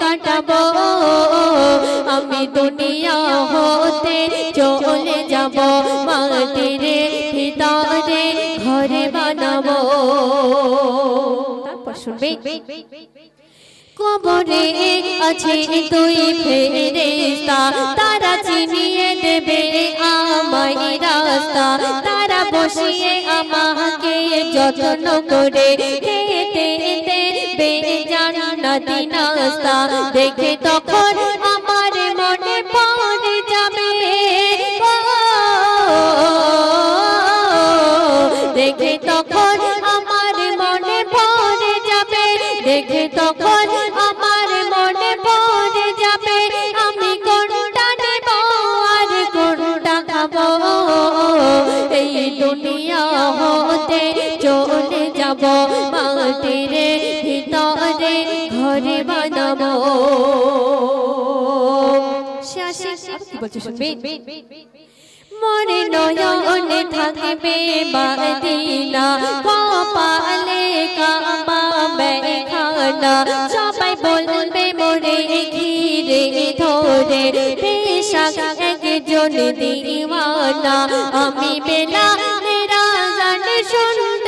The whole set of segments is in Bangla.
কাটাবো। আমি দুনিয়া হতে চলে যাব। মাটির ভিতরে ঘরে বানাবো। তারপর শুনবে। কবরে আছে তুই ফেরেস্তা তারা চিনিয়ে দেবে আমায় রাস্তা। তারা বসিয়ে আমাকে যত্ন করে খেতে দেবে জান্নাতি নাস্তা দেখে তখন আমার মনে পড়ে যাবে। দেখে তখন শুনবে মনে নয়নে থাকবে বাদিনা কপালে কাবা বেখানা সবাই বলবে মোরে ঘিরে ধরে পেশাক একজন দিওয়ানা। আমি বেলা রাজান শুনতে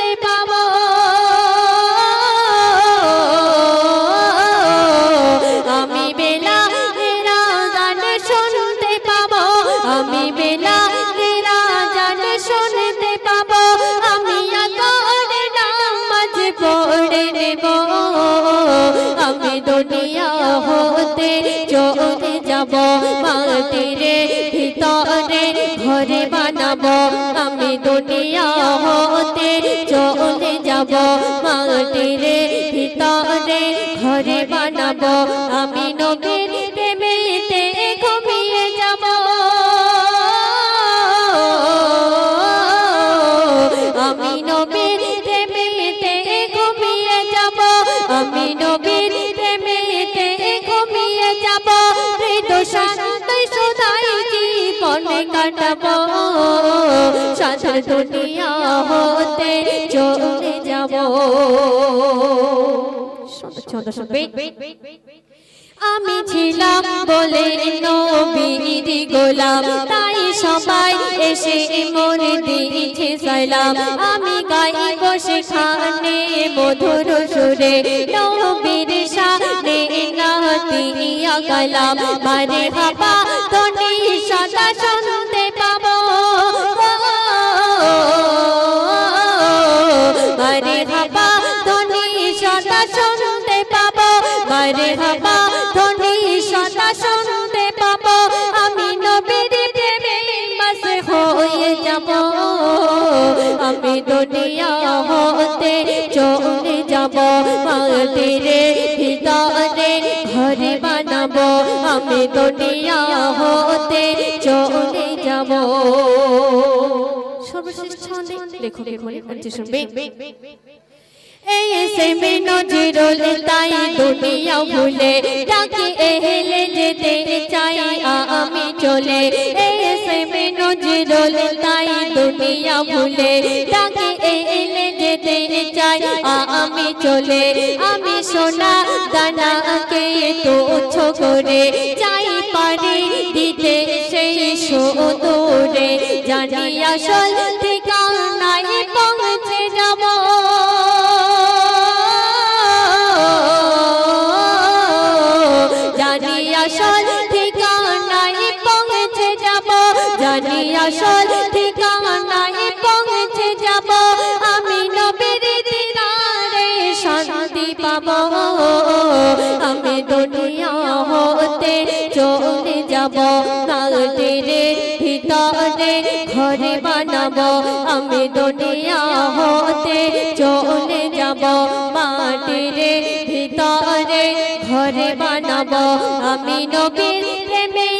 দুনিয়া হতে চলে যাব মাতিরে ভিতরে ঘরে বানাবো। আমি দুনিয়া হতে চলে যাব মাতিরে ভিতরে ঘরে বানাবো। আমি নবীর আমি ছিলাম বলে নবীর গোলাম। তাই সবাই এসে মরে দিয়েছে সালাম। আমি গাই বসে খানে মধুর সুরে নবীর সামনে নাতিয়া কালাম। মারে হাবা তনি সদা মারে হাবা ধনী সদা শুনতে পাবো আমি নবীর প্রেমে বাস হয়ে যাব আমি দুনিয়া হতে চলে যাব মাটির ভিতরে ঘরে বানাবো আমি দুনিয়া হতে চলে যাব সর্বশেষ লেখকের কণ্ঠে শুনবে এই সে মে নজরুল তাই দুনিয়া ভুলে ডাকে এহেলে যেতে চাই আমি চলে। এই সে মে নজরুল তাই দুনিয়া ভুলে ডাকে এহেলে যেতে চাই আমি চলে। আমি সোনা দানাকে তুচ্ছ করে চাই পারি দিতে সেই সোদরে। জানি আসল জানি আসল ঠিকানায় পৌঁছে যাব। আমি নবীর দিদারে শান্তি পাব। আমি দুনিয়া হতে চলে যাব। কালটির ভিতরে ঘরে বানাবো। আমি দুনিয়া হতে চলে যাব। মাটির ভিতরে ঘরে বানাবো। আমি নবীর প্রেমেতে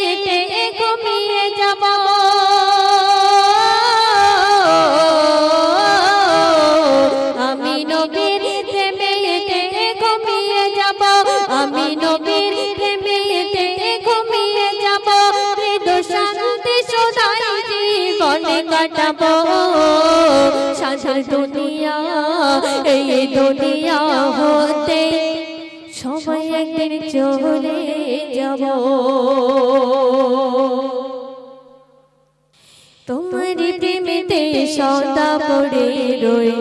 কাটাবো। সাজার দুনিয়া, এই দুনিয়া হতে সবাই একদিন চলে যাব। তোমার প্রেমেতে সদা পড়ে রই।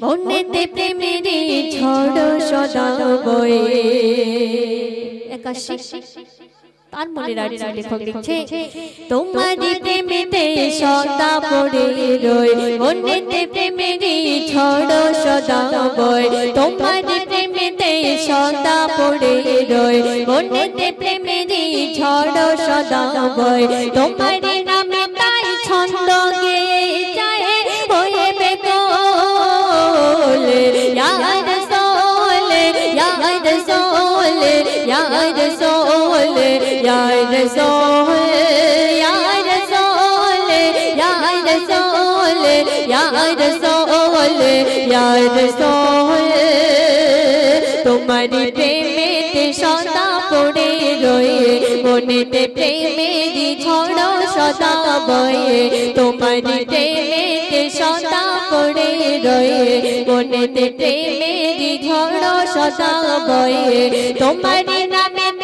মনেতে প্রেমের ঝড় সদা বয়ে। একাশি। তার মনে রাখছে লেখক লিখছে তোমার প্রেমেতে সদা পড়ে রই মনেতে প্রেমের ছড় সদা বই তোমার প্রেমেতে সদা পড়ে রই মনেতে প্রেমের ছড় সদা বই তোমার তোমারি প্রেমেতে সদা পড়ে রয়ে মনেতে প্রেমেরই ঝড় সদা বয়ে তোমারি প্রেমেতে সদা পড়ে রয়ে মনেতে প্রেমেরই ঝড় সদা বয়ে তোমারি নামে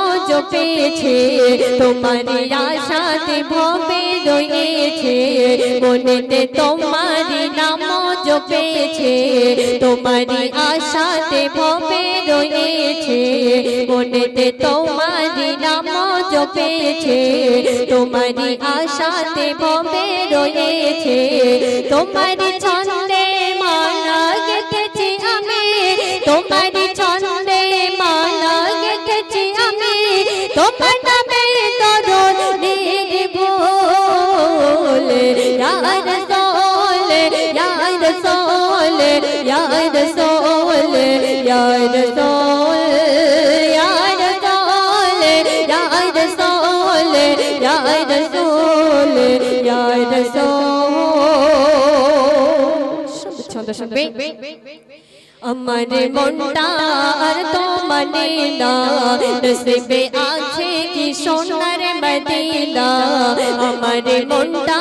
জপেছে তোমারি আশাতে ভবে রয়েছে। মনেতে তোমার নাম জপেছে। তোমার আশাতে ভবে রয়েছে। মনেতে তোমারি নাম জপেছে। তোমারি আশাতে ভবে রয়েছে। তোমারি ছন্দে আমার মনটা আর তো মানে না নসিবে আছে কি সোনার মদিনা আমার মনটা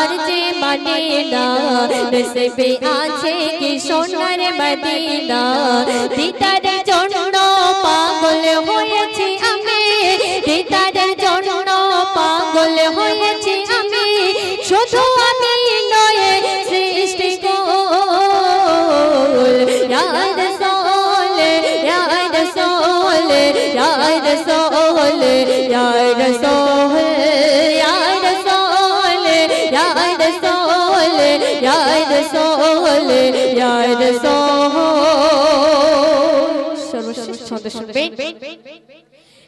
আর যে মানে না। নসিবে আছে কি সোনার মদিনা দিদারের জন্য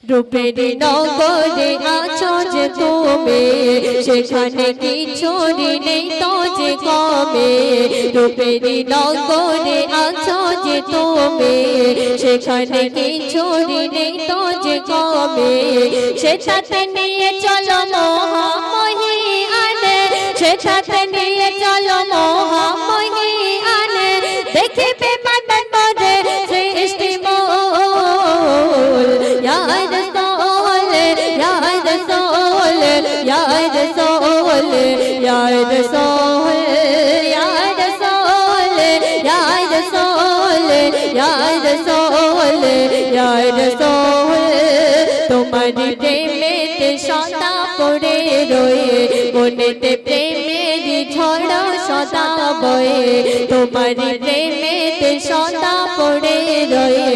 রূপের নগরে আছো যে তুমি সেখানে কিছুরি নেই তো যে কমে রূপের নগরে আছো তুমি সেখানে কিছুরি নেই তো যে কমে সেটাতে নিয়ে চলো মহামহি আনে সেটাতে নিয়ে চলো মহামহি আনে দেখিবে মন মরে সৃষ্টি মোল ইয়ার সোলে ইয়ার সোলে ইয়ার সোলে ইয়ার সোলে তোমারি প্রেমেতে সদা পড়ে রয়ে মনেতে প্রেমের ঝড় সদা বয়ে তোমারি প্রেমেতে সদা পড়ে রয়ে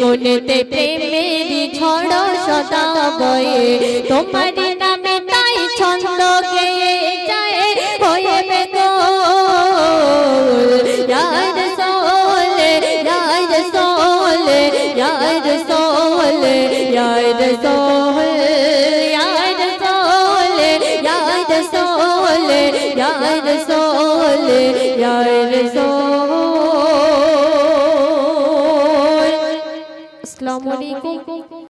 মনেতে প্রেমের ঝড় সদা বয়ে তোমারি নামে তাই ছন্দ যায় হয়ে ইয়ার সোলে ইয়ার সোলে ইয়ার সোলে ইয়ার সোলে ইয়ার সোল আসসালামু আলাইকুম